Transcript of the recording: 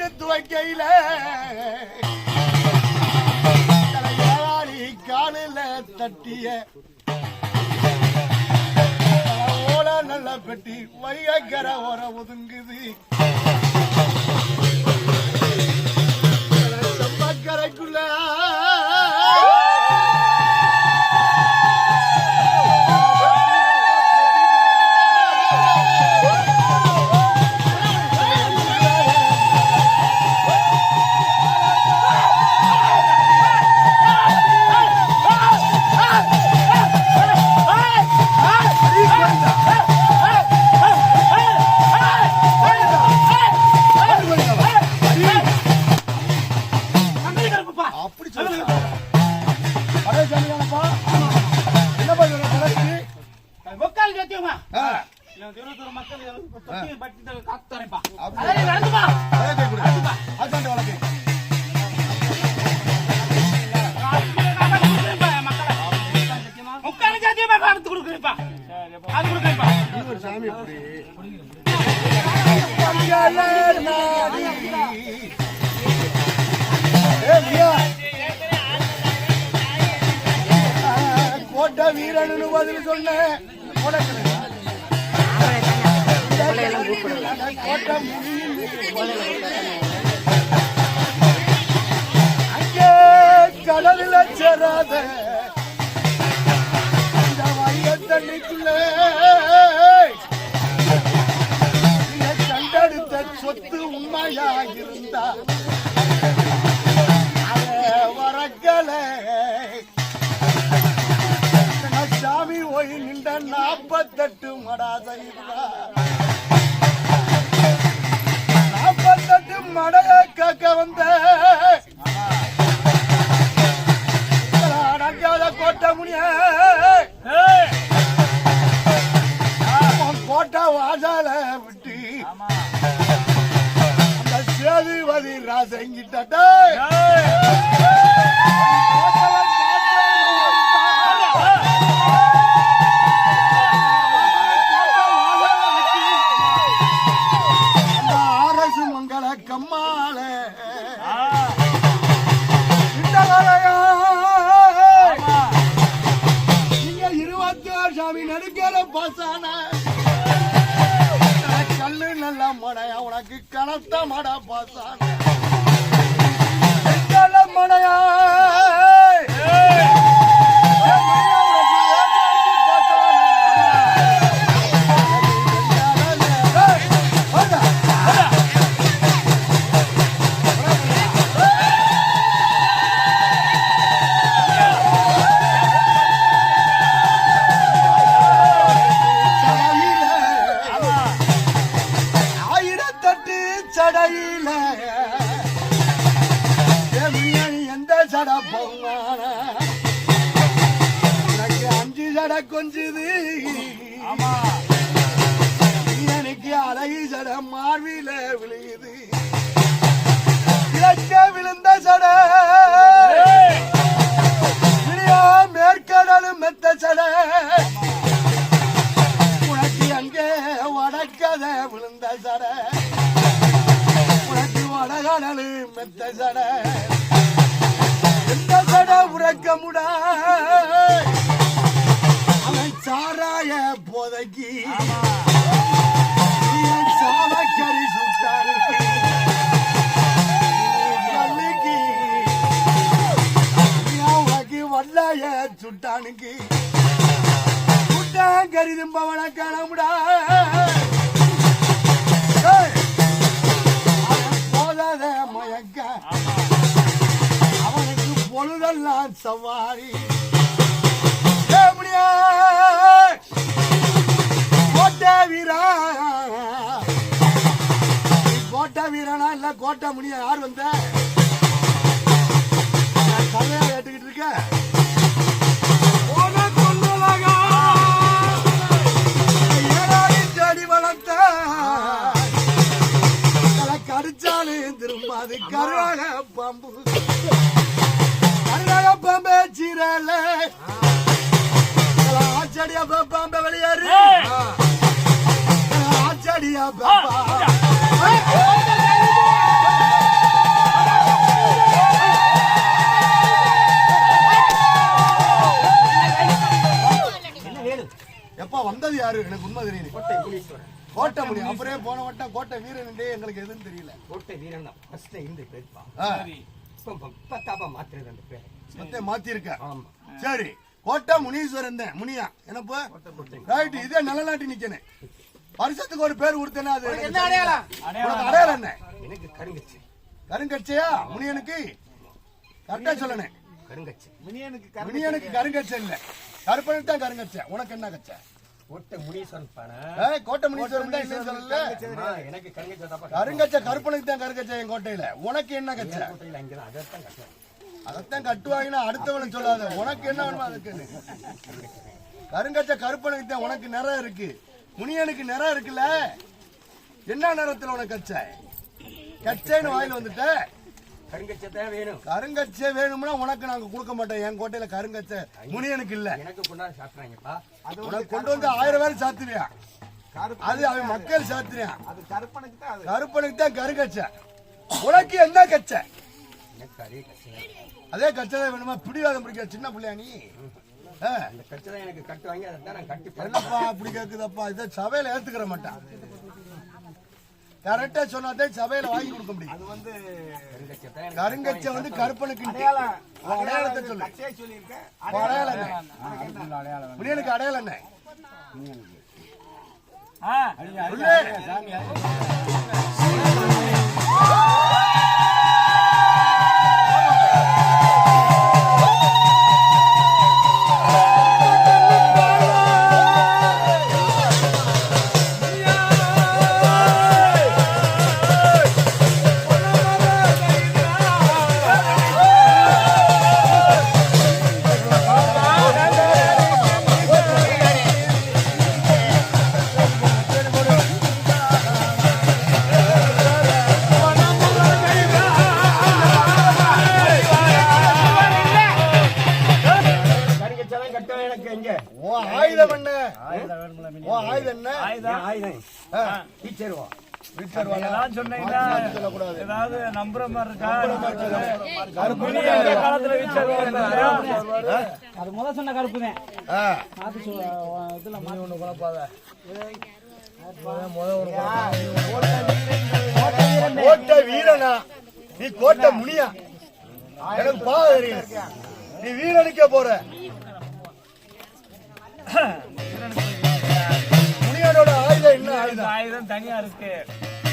போட்டு துவைக்கையில ஏழாடி காலில தட்டிய. ஓல நல்ல பெட்டி வைகர ஓர ஒதுங்குது. நீ ஒரு சாமி அப்படி கோட்டை வீரனு பதில் சொன்ன கோட்டை அங்கே கடலில் சேராத இந்த வைய தண்ணிக்குள்ள கண்டெடுத்த சொத்து உண்மையாயிருந்தா அத வரக்கல. சாமி ஓய் நின்ற நாற்பத்தெட்டு மடாத அந்த சேதுபதி ராசங்கிட்ட மடையா உனக்கு கனத்த மட பாசான மடையா சடையில எந்த சட பொங்கான? எனக்கு அஞ்சு சட கொஞ்சுது. எனக்கு அழகு சட மார்பில விழுகுது. இலக்க விழுந்த சட. மேற்கடலும் மெத்த சட. உனக்கு அங்கே வடக்கத விழுந்த சட? உனக்கு மெத்த சட. எந்த சட உறக்க முட அவன் சாராய போதைக்கு. சாவக்கறி சுட்டானுக்கு. நான் சவாரி. கோட்டை வீரா. வீரனா இல்ல கோட்டை முடிய யார் வந்த? கதையா கேட்டுக்கிட்டு இருக்க உனக்கு ஒண்ணுலகா, திரும்பாது கருவாக பாம்பு. பாம்பே சீரல ஆச்சடியா பாம்பே வெளியேறு. ஆச்சடியா பாம்பா எப்பா வந்தது யாரு? எனக்கு உண்மை தெரியல. கோட்டை கோட்டை முடி அப்புறம் போன வட்டம்? கோட்டை வீரன் எங்களுக்கு எதுன்னு தெரியல. கோட்டை வீரன் தான். ஃபர்ஸ்ட் இந்த பேர்ப்பா பத்தாப்பா அந்த பேர் மாத்திருக்க சரி கோட்டை முனீஸ்வரன் தான் முனியா என்னப்பா? ரைட் இதே நல்ல நாட்டி நிக்கணும் வருஷத்துக்கு ஒரு பேர் கொடுத்தேன்னா அது என்ன அடையாளம்? உனக்கு அடையாளம். என்ன? எனக்கு கருங்கச்சி. கருங்கட்சையா முனியனுக்கு? கரெக்டா சொல்லணும். கருங்கச்சி. மினியனுக்கு முனியனுக்கு கருங்கட்சை இல்ல. கருப்பனுக்கு தான் கருங்கட்சை உனக்கு என்ன கட்சை கோட்டை முனீஸ்வரன் ஏய், கோட்டை முனீஸ்வரன் தான் இல்லைன்னு சொல்லல எனக்கு கருங்கச்சி தான் கருங்கச்சை கருப்பனுக்கு தான் கருங்கச்சை என் கோட்டையில. உனக்கு என்ன கச்சை? கோட்டையில் அங்கே அதைத்தான் கட்டுவாங்கன்னா அடுத்தவனும் சொல்லாத. உனக்கு என்ன வேணுமோ அதுக்குன்னு கருங்கச்சை கருப்பனுக்கு தான் உனக்கு நிறம் இருக்கு. முனியனுக்கு நிறம் இருக்குல்ல? என்ன நிறத்துல உனக்கு கச்சை? கச்சைன்னு வாயில வந்துட்ட. கருங்கச்சி தான் வேணும். கருங்கச்சை வேணும்னா உனக்கு நாங்க கொடுக்க மாட்டோம். என் கோட்டையில கருங்கச்சை முனியனுக்கு இல்ல. எனக்கு கொண்டாந்து சாப்பிட்றாங்கப்பா. உனக்கு கொண்டு வந்து ஆயிரம் பேர் சாத்துவியா? அது அவன் மக்கள் சாத்துறியா அது கருப்பனுக்கு தான் அது. கருப்பனுக்கு தான் கருங்கச்சை. உனக்கு என்ன கச்சை? அதே கச்சை தான். வேணுமா? பிடிவாதம் பிடிக்கிற சின்ன பிள்ளையா நீ? ஆ, அந்த கட்சி தான் எனக்கு கட்டுவாங்க அதை தான் நான் கட்டி பிறந்தேன் என்னப்பா அப்படி கேக்குதப்பா? இதை சபையில ஏத்துக்கிற மாட்டான். கரெக்டா சொன்னாதான் சபையில வாங்கி கொடுக்க முடியும். அது வந்து கருங்கச்சி எனக்கு வந்து கருப்பனுக்கு அடையாளத்தை சொல்லு. அடையாளம் என்ன? முனியனுக்கு அடையாளம் என்ன? வாடா. ஏதாவது நம்புற மாதிரி இருக்கா? காலத்துல அது முத சொன்ன ஒண்ணு குழப்பாத. கோட்டை வீரனா? நீ கோட்டை முனியா? எனக்கு பாவ தெரியும் நீ வீரனுக்கே போற. முனியனோட ஆயுதம் தனியா இருக்கு.